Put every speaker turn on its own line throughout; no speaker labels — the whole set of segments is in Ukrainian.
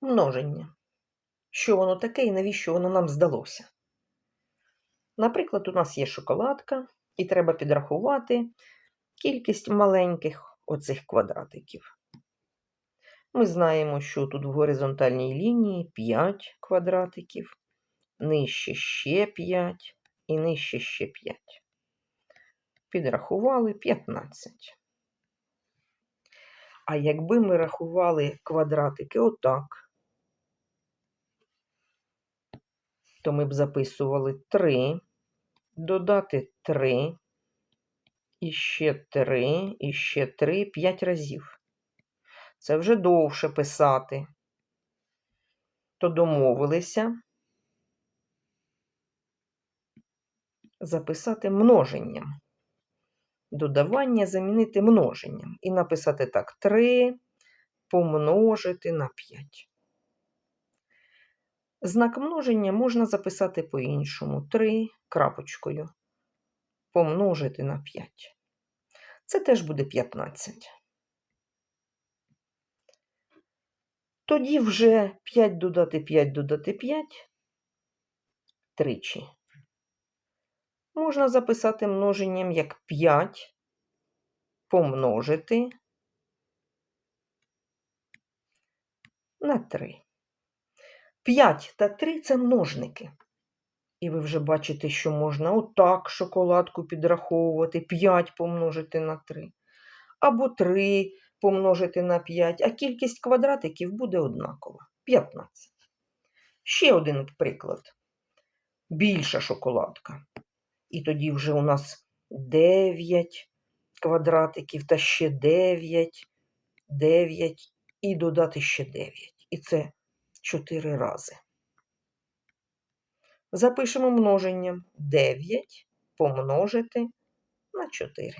Множення. Що воно таке і навіщо воно нам здалося? Наприклад, у нас є шоколадка, і треба підрахувати кількість маленьких оцих квадратиків. Ми знаємо, що тут в горизонтальній лінії 5 квадратиків, нижче ще 5 і нижче ще 5. Підрахували 15. А якби ми рахували квадратики отак, то ми б записували 3, додати 3, і ще 3, і ще 3, 5 разів. Це вже довше писати. То домовилися записати множенням. Додавання замінити множенням. І написати так: 3 помножити на 5. Знак множення можна записати по-іншому. 3 крапочкою. Помножити на 5. Це теж буде 15. Тоді вже 5 додати 5 додати 5 тричі. Можна записати множенням як 5 помножити на 3. 5 та 3 це множники. І ви вже бачите, що можна отак шоколадку підраховувати, 5 помножити на 3. Або 3 помножити на 5, а кількість квадратиків буде однакова 15. Ще один приклад. Більша шоколадка. І тоді вже у нас 9 квадратиків та ще 9, 9 і додати ще 9. І це 4 рази. Запишемо множенням 9 помножити на 4.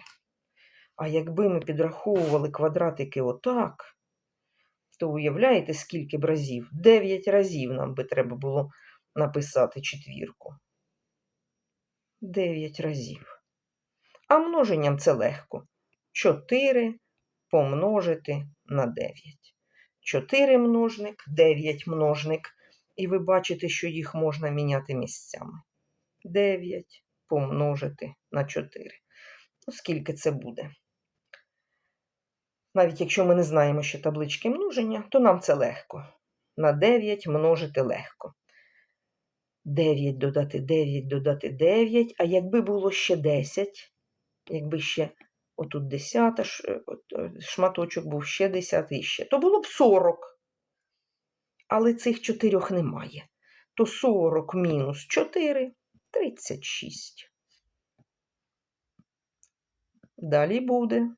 А якби ми підраховували квадратики отак, то уявляєте, скільки б разів? 9 разів нам би треба було написати четвірку. 9 разів. А множенням це легко. 4 помножити на 9. 4 множник, 9 множник. І ви бачите, що їх можна міняти місцями. 9 помножити на 4. Ну, скільки це буде? Навіть якщо ми не знаємо ще таблички множення, то нам це легко. На 9 множити легко. 9 додати 9 додати 9. А якби було ще 10, якби ще отут 10 шматочок був ще 10 і ще, то було б 40. Але цих чотирьох немає. То 40 мінус 4 36. Далі буде.